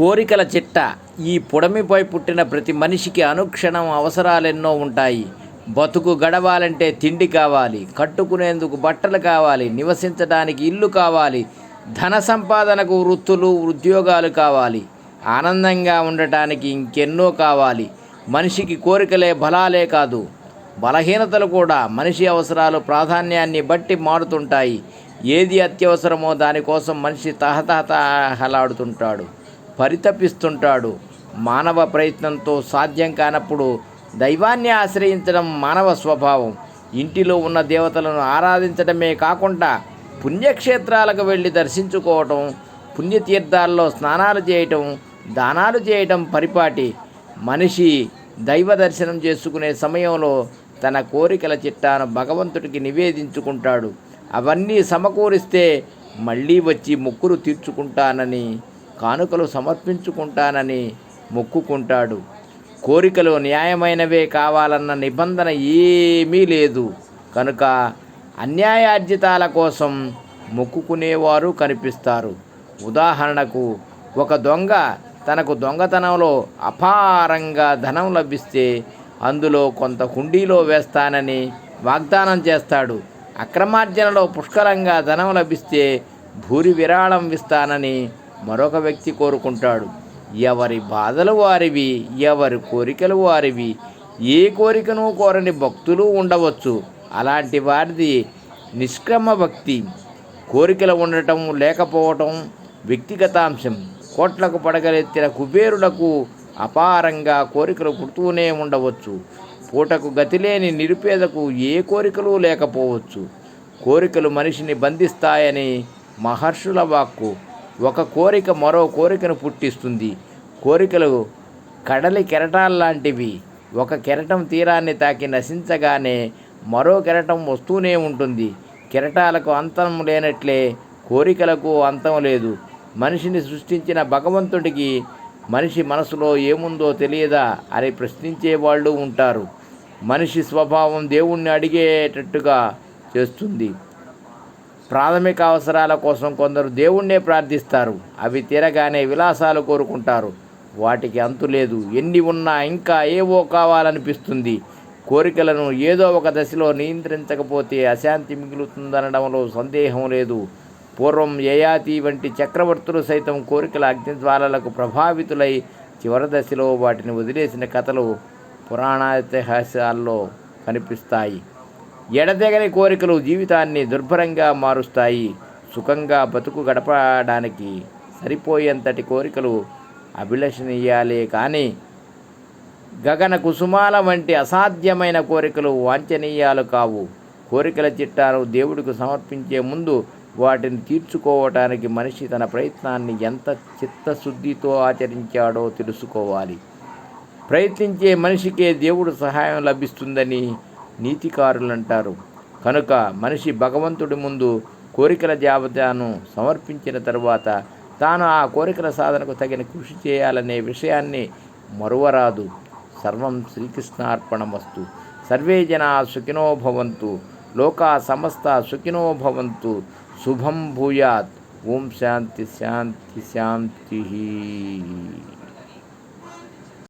కోరికల చిట్ట. ఈ పుడమిపై పుట్టిన ప్రతి మనిషికి అనుక్షణం అవసరాలెన్నో ఉంటాయి. బతుకు గడవాలంటే తిండి కావాలి. కట్టుకునేందుకు బట్టలు కావాలి. నివసించడానికి ఇల్లు కావాలి. ధన సంపాదనకు వృత్తులు ఉద్యోగాలు కావాలి. ఆనందంగా ఉండటానికి ఇంకెన్నో కావాలి. మనిషికి కోరికలే బలాలే కాదు. బలహీనతలు కూడా మనిషి అవసరాలు ప్రాధాన్యాన్ని బట్టి మారుతుంటాయి. ఏది అత్యవసరమో దానికోసం మనిషి తహతహతహలాడుతుంటాడు. పరితపిస్తుంటాడు. మానవ ప్రయత్నంతో సాధ్యం కానప్పుడు దైవాన్ని ఆశ్రయించడం మానవ స్వభావం. ఇంటిలో ఉన్న దేవతలను ఆరాధించడమే కాకుండా పుణ్యక్షేత్రాలకు వెళ్ళి దర్శించుకోవటం పుణ్యతీర్థాల్లో స్నానాలు చేయటం దానాలు చేయటం పరిపాటి. మనిషి దైవ దర్శనం చేసుకునే సమయంలో తన కోరికల చిట్టాను భగవంతుడికి నివేదించుకుంటాడు. అవన్నీ సమకూరిస్తే మళ్ళీ వచ్చి మొక్కులు తీర్చుకుంటానని కానుకలు సమర్పించుకుంటానని మొక్కుకుంటాడు. కోరికలు న్యాయమైనవే కావాలన్న నిబంధన ఏమీ లేదు. కనుక అన్యాయార్జితాల కోసం మొక్కుకునేవారు కనిపిస్తారు. ఉదాహరణకు ఒక దొంగ తనకు దొంగతనంలో అపారంగా ధనం లభిస్తే అందులో కొంత హుండీలో వేస్తానని వాగ్దానం చేస్తాడు. అక్రమార్జనలో పుష్కలంగా ధనం లభిస్తే భూరి విరాళం ఇస్తానని మరొక వ్యక్తి కోరుకుంటాడు ఎవరి బాధలు వారివి ఎవరి కోరికలు వారివి ఏ కోరికను కోరని భక్తులు ఉండవచ్చు. అలాంటి వారిది నిష్క్రమ భక్తి. కోరికలు ఉండటం లేకపోవటం వ్యక్తిగతాంశం. కోట్లకు పడగలెత్తిన కుబేరులకు అపారంగా కోరికలు పుడుతూనే ఉండవచ్చు. పూటకు గతిలేని నిరుపేదకు ఏ కోరికలు లేకపోవచ్చు. కోరికలు మనిషిని బంధిస్తాయని మహర్షుల వాక్కు. ఒక కోరిక మరో కోరికను పుట్టిస్తుంది. కోరికలు కడలి కెరటాల్లాంటివి ఒక కెరటం తీరాన్ని తాకి నశించగానే మరో కెరటం వస్తూనే ఉంటుంది. కెరటాలకు అంతం లేనట్లే కోరికలకు అంతం లేదు. మనిషిని సృష్టించిన భగవంతుడికి మనిషి మనసులో ఏముందో తెలియదా అని ప్రశ్నించే వాళ్ళు ఉంటారు. మనిషి స్వభావం దేవుణ్ణి అడిగేటట్టుగా చేస్తుంది. ప్రాథమిక అవసరాల కోసం కొందరు దేవుణ్ణే ప్రార్థిస్తారు. అవి తీరగానే విలాసాలు కోరుకుంటారు. వాటికి అంతు లేదు. ఎన్ని ఉన్నా ఇంకా ఏవో కావాలనిపిస్తుంది. కోరికలను ఏదో ఒక దశలో నియంత్రించకపోతే అశాంతి మిగులుతుందనడంలో సందేహం లేదు. పూర్వం యయాతి వంటి చక్రవర్తులు సైతం కోరికల అగ్నిజ్వాలలకు ప్రభావితులై చివరి దశలో వాటిని వదిలేసిన కథలు పురాణాతిహాసాల్లో కనిపిస్తాయి. ఎడతెగని కోరికలు జీవితాన్ని దుర్భరంగా మారుస్తాయి. సుఖంగా బతుకు గడపడానికి సరిపోయేంతటి కోరికలు అభిలషణీయాలే కానీ గగన కుసుమాల వంటి అసాధ్యమైన కోరికలు వాంఛనీయాలు కావు. కోరికల చిట్టాను దేవుడికి సమర్పించే ముందు వాటిని తీర్చుకోవటానికి మనిషి తన ప్రయత్నాన్ని ఎంత చిత్తశుద్ధితో ఆచరించాడో తెలుసుకోవాలి. ప్రయత్నించే మనిషికే దేవుడు సహాయం లభిస్తుందని నీతికారులు అంటారు కనుక మనిషి భగవంతుడి ముందు కోరికల జాబితాను సమర్పించిన తరువాత తాను ఆ కోరికల సాధనకు తగిన కృషి చేయాలనే విషయాన్ని మరువరాదు. సర్వం శ్రీకృష్ణార్పణమస్తు. సర్వే జనా సుఖినో భవంతు. లోకా సమస్త సుఖినో భవంతు. శుభం భూయాత్. ఓం శాంతి శాంతి శాంతి.